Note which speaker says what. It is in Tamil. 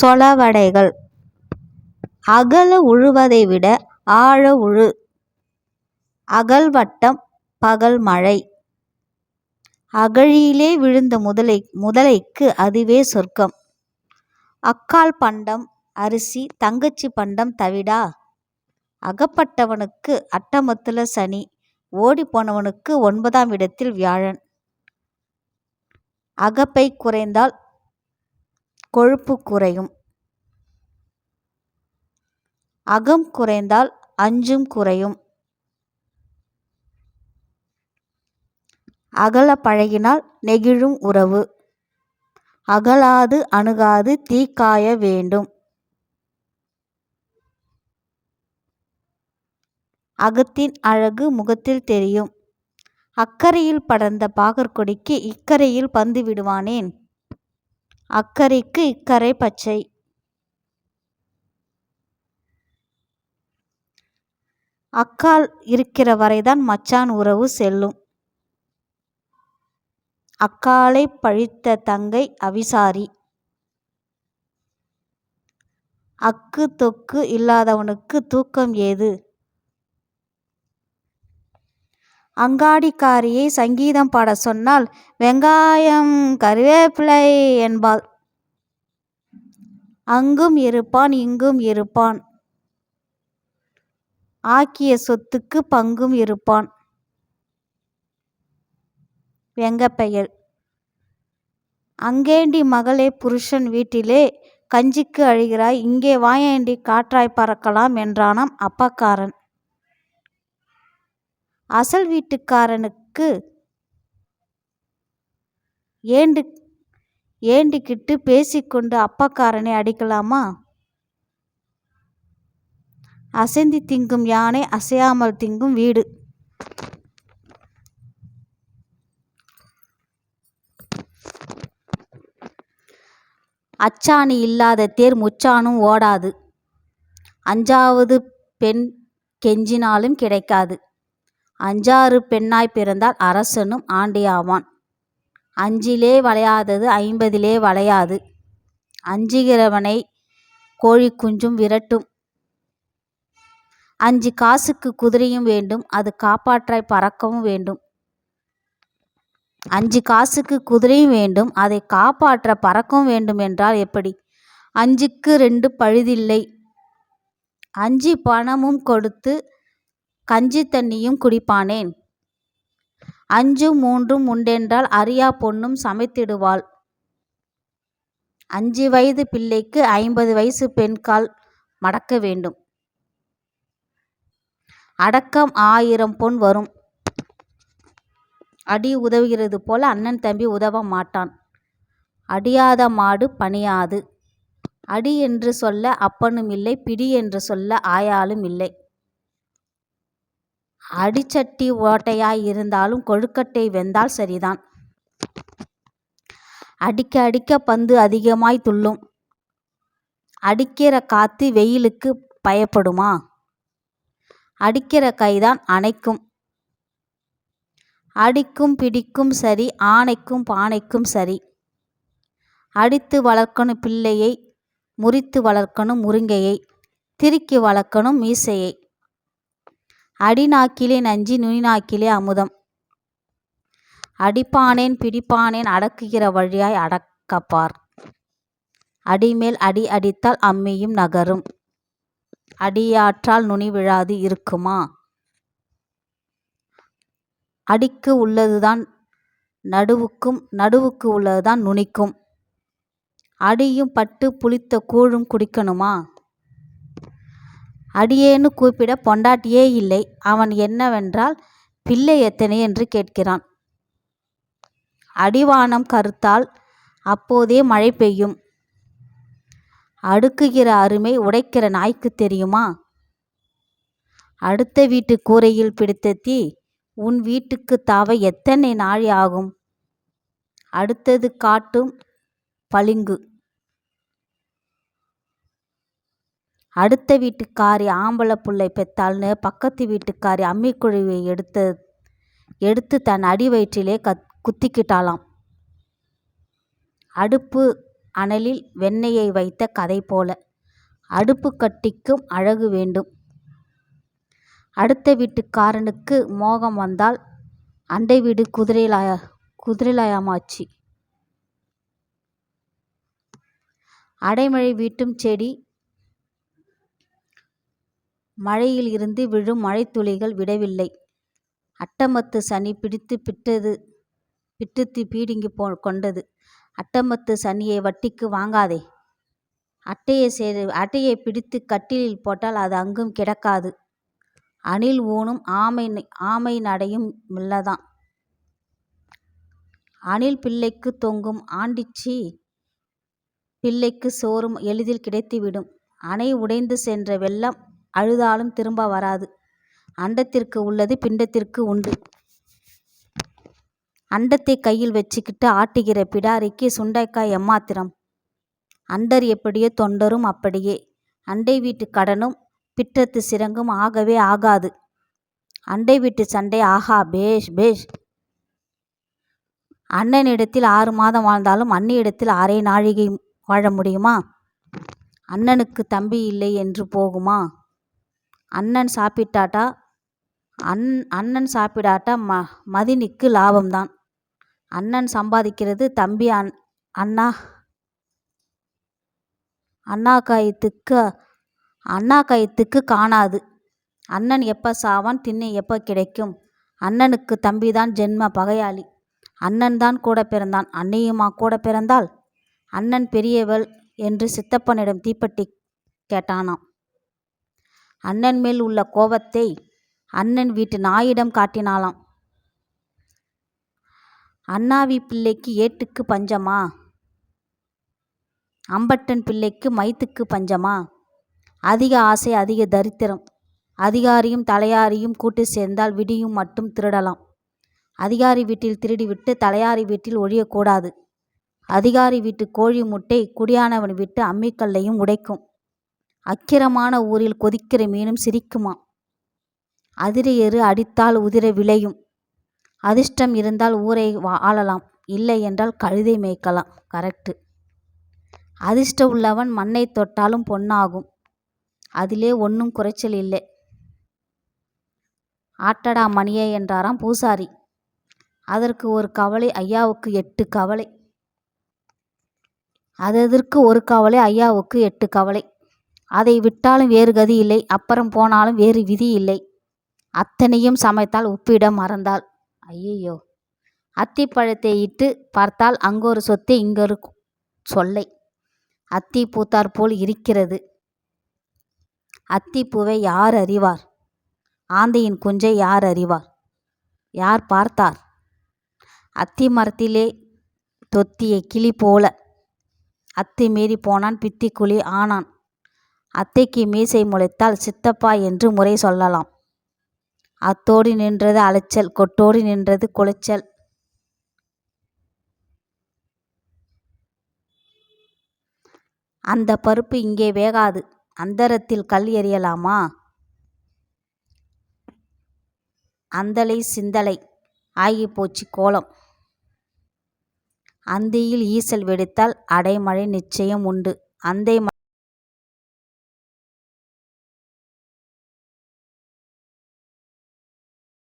Speaker 1: சொலவடைகள். அகல உழுவதை விட ஆழ உழு. அகல்வட்டம் பகல் மழை. அகழியிலே விழுந்த முதலை முதலைக்கு அதுவே சொர்க்கம். அக்கால் பண்டம் அரிசி தங்கச்சி பண்டம் தவிடா? அகப்பட்டவனுக்கு அட்டமத்துல சனி ஓடி போனவனுக்கு ஒன்பதாம் இடத்தில் வியாழன். அகப்பை குறைந்தால் கொழுப்பு குறையும். அகம் குறைந்தால் அஞ்சும் குறையும். அகல பழகினால் நெகிழும் உறவு. அகலாது அணுகாது தீக்காய வேண்டும். அகத்தின் அழகு முகத்தில் தெரியும். அக்கறையில் படர்ந்த பாகற்கொடிக்கு இக்கரையில் பந்து விடுவானேன்? அக்கறைக்கு இக்கரை பச்சை. அக்கால் இருக்கிற வரைதான் மச்சான் உறவு செல்லும். அக்காலை பழித்த தங்கை அவிசாரி. அக்கு தொக்கு இல்லாதவனுக்கு தூக்கம் ஏது? அங்காடிக்காரியை சங்கீதம் பாட சொன்னால் வெங்காயம் கருவேப்பிலை என்பாள். அங்கும் இருப்பான் இங்கும் இருப்பான். ஆக்கிய சொத்துக்கு பங்கும் இருப்பான். வெங்கப்பெயல் அங்கேண்டி மகளே புருஷன் வீட்டிலே கஞ்சிக்கு அழுகிறாய். இங்கே வாயேண்டி காற்றாய் பறக்கலாம் என்றானாம் அப்பக்காரன். அசல் வீட்டுக்காரனுக்கு ஏண்டு ஏண்டிக்கிட்டு பேசிக்கொண்டு அப்பாக்காரனை அடிக்கலாமா? அசைந்தி திங்கும் யானை அசையாமல் திங்கும் வீடு. அச்சாணி இல்லாத தேர் முச்சானும் ஓடாது. அஞ்சாவது பெண் கெஞ்சினாலும் கிடைக்காது. அஞ்சாறு பெண்ணாய் பிறந்தால் அரசனும் ஆண்டியாவான். அஞ்சிலே வளையாதது ஐம்பதிலே வளையாது. அஞ்சுகிறவனை கோழி குஞ்சும் விரட்டும். அஞ்சு காசுக்கு குதிரையும் வேண்டும் அது காப்பாற்றாய் பறக்கவும் வேண்டும். அஞ்சு காசுக்கு குதிரையும் வேண்டும் அதை காப்பாற்ற பறக்கவும் வேண்டும் என்றால் எப்படி? அஞ்சுக்கு ரெண்டு பழுதில்லை. அஞ்சு பணமும் கொடுத்து கஞ்சி தண்ணியும் குடிப்பானேன்? அஞ்சும் மூன்றும் உண்டென்றால் அரியா பொண்ணும் சமைத்திடுவாள். அஞ்சு வயது பிள்ளைக்கு ஐம்பது வயசு பெண்கால் மடக்க வேண்டும். அடக்கம் ஆயிரம் பொன் வரும். அடி உதவுகிறது போல அண்ணன் தம்பி உதவ மாட்டான். அடியாத மாடு பணியாது. அடி என்று சொல்ல அப்பனும் இல்லை பிடி என்று சொல்ல ஆயாலும் இல்லை. அடிச்சட்டி ஓட்டையாய் இருந்தாலும் கொழுக்கட்டை வெந்தால் சரிதான். அடிக்க அடிக்க பந்து அதிகமாய் துள்ளும். அடிக்கிற காத்து வெயிலுக்கு பயப்படுமா? அடிக்கிற கைதான் அணைக்கும். அடிக்கும் பிடிக்கும் சரி ஆணைக்கும் பானைக்கும் சரி. அடித்து வளர்க்கணும் பிள்ளையை முறித்து வளர்க்கணும் முருங்கையை திருக்கி வளர்க்கணும் மீசையை. அடிநாக்கிலே நஞ்சி நுனிநாக்கிலே அமுதம். அடிப்பானேன் பிடிப்பானேன் அடக்குகிற வழியாய் அடக்கப்பார் அடிமேல் அடி அடித்தால் அம்மியும் நகரும். அடியாற்றால் நுனி விழாது இருக்குமா? அடிக்கு உள்ளதுதான் நடுவுக்கும் நடுவுக்கு உள்ளதுதான் நுனிக்கும். அடியும் பட்டு புளித்த கூழும் குடிக்கணுமா? அடியேன்னு கூப்பிட பொண்டாட்டியே இல்லை. அவன் என்னவென்றால் பிள்ளை எத்தனை? என்று கேட்கிறான். அடிவானம் கருத்தால் அப்போதே மழை பெய்யும். அடுக்குகிற அருமை உடைக்கிற நாய்க்கு தெரியுமா? அடுத்த வீட்டு கூரையில் பிடித்த தீ உன் வீட்டுக்கு தாவ எத்தனை நாழி ஆகும்? அடுத்தது காட்டும் பளிங்கு. அடுத்த வீட்டுக்காரி ஆம்பளை பிள்ளை பெத்தாள்னு பக்கத்து வீட்டுக்காரி அம்மிக்குழுவை எடுத்து எடுத்து தன் அடி வயிற்றிலே கத் குத்திக்கிட்டாளாம். அடுப்பு அனலில் வெண்ணெயை வைத்த கதை போல அடுப்பு கட்டிக்கும் அழகு வேண்டும். அடுத்த வீட்டுக்காரனுக்கு மோகம் வந்தால் அண்டை வீடு குதிரையிலாயா குதிரைலாயமாச்சு. அடைமழை வீட்டும் செடி மழையில் இருந்து விழும் மழைத்துளிகள் விடவில்லை. அட்டமத்து சனி பிடித்து பிட்டது பிட்டுத்தி பீடிங்கி போ கொண்டது. அட்டமத்து சனியை வட்டிக்கு வாங்காதே. அட்டையை செய்து அட்டையை பிடித்து கட்டிலில் போட்டால் அது அங்கும் கிடக்காது. அணில் ஊனும் ஆமை ஆமை நடையும் மில்லதான். அணில் பிள்ளைக்கு தொங்கும் ஆண்டிச்சி பிள்ளைக்கு சோறும் எளிதில் கிடைத்துவிடும். அணை உடைந்து சென்ற வெள்ளம் அழுதாலும் திரும்ப வராது. அண்டத்திற்கு உள்ளது பிண்டத்திற்கு உண்டு. அண்டத்தை கையில் வச்சுக்கிட்டு ஆட்டுகிற பிடாரிக்கு சுண்டைக்காய் எம்மாத்திரம். அண்டர் எப்படியோ தொண்டரும் அப்படியே. அண்டை வீட்டு கடனும் பிற்றத்து சிறங்கும் ஆகவே ஆகாது. அண்டை வீட்டு சண்டை ஆஹா பேஷ் பேஷ். அண்ணனிடத்தில் ஆறு மாதம் வாழ்ந்தாலும் அன்னியிடத்தில் அரை நாழிகை வாழ முடியுமா? அண்ணனுக்கு தம்பி இல்லை என்று போகுமா? அண்ணன் சாப்பிட்டாட்டா? அன் அண்ணன் சாப்பிடாட்டா ம மதினிக்கு லாபம்தான். அண்ணன் சம்பாதிக்கிறது தம்பி அண் அண்ணா அண்ணா காயத்துக்கு அண்ணா காயத்துக்கு காணாது. அண்ணன் எப்போ சாவான் திண்ணை எப்போ கிடைக்கும்? அண்ணனுக்கு தம்பி தான் ஜென்ம பகையாளி. அண்ணன் தான் கூட பிறந்தான். அன்னையுமா கூட பிறந்தாள்? அண்ணன் பெரியவள் என்று சித்தப்பனிடம் தீப்பெட்டி கேட்டானாம். அண்ணன் மேல் உள்ள கோபத்தை அண்ணன் வீட்டு நாயிடம் காட்டினாளாம். அண்ணாவி பிள்ளைக்கு ஏட்டுக்கு பஞ்சமா? அம்பட்டன் பிள்ளைக்கு மைத்துக்கு பஞ்சமா? அதிக ஆசை அதிக தரித்திரம். அதிகாரியும் தலையாரியும் கூட்டு சேர்ந்தால் விடியும் மட்டும் திருடலாம். அதிகாரி வீட்டில் திருடிவிட்டு தலையாரி வீட்டில் ஒழியக்கூடாது. அதிகாரி வீட்டு கோழி முட்டை குடியானவன் விட்டு அம்மிக்கல்லையும் உடைக்கும். அக்கிரமான ஊரில் கொதிக்கிற மீனும் சிரிக்குமா? அதிர எரு அடித்தால் உதிர விளையும். அதிர்ஷ்டம் இருந்தால் ஊரை ஆளலாம். இல்லை என்றால் கழுதை மேய்க்கலாம். கரெக்டு அதிர்ஷ்டம் உள்ளவன் மண்ணை தொட்டாலும் பொன்னாகும். அதிலே ஒன்றும் குறைச்சல் இல்லை. ஆட்டடா மணியே என்றாராம் பூசாரி. அதற்கு ஒரு கவலை ஐயாவுக்கு எட்டு கவலை. அதற்கு ஒரு கவலை ஐயாவுக்கு எட்டு கவலை. அதை விட்டாலும் வேறு கதி இல்லை அப்புறம் போனாலும் வேறு விதி இல்லை. அத்தனையும் சமைத்தால் உப்பிட மறந்தாள் ஐயையோ. அத்திப்பழத்தை இட்டு பார்த்தால் அங்கொரு சொத்தை இங்கொரு சொல்லை. அத்தி பூத்தார் போல் இருக்கிறது. அத்திப்பூவை யார் அறிவார்? ஆந்தையின் குஞ்சை யார் அறிவார்? யார் பார்த்தார்? அத்தி மரத்திலே தொத்திய கிளி போல. அத்தி மீறி போனான் பித்திக்குழி ஆனான். அத்தைக்கு மீசை முளைத்தால் சித்தப்பா என்று முறை சொல்லலாம். அத்தோடி நின்றது அலைச்சல் கொட்டோடி நின்றது குலைச்சல். அந்த பருப்பு இங்கே வேகாது. அந்தரத்தில் கல் எறியலாமா? அந்தலை சிந்தலை. ஆகிப்போச்சு கோலம். அந்தியில் ஈசல் வெடித்தால் அடைமழை நிச்சயம் உண்டு. அந்தை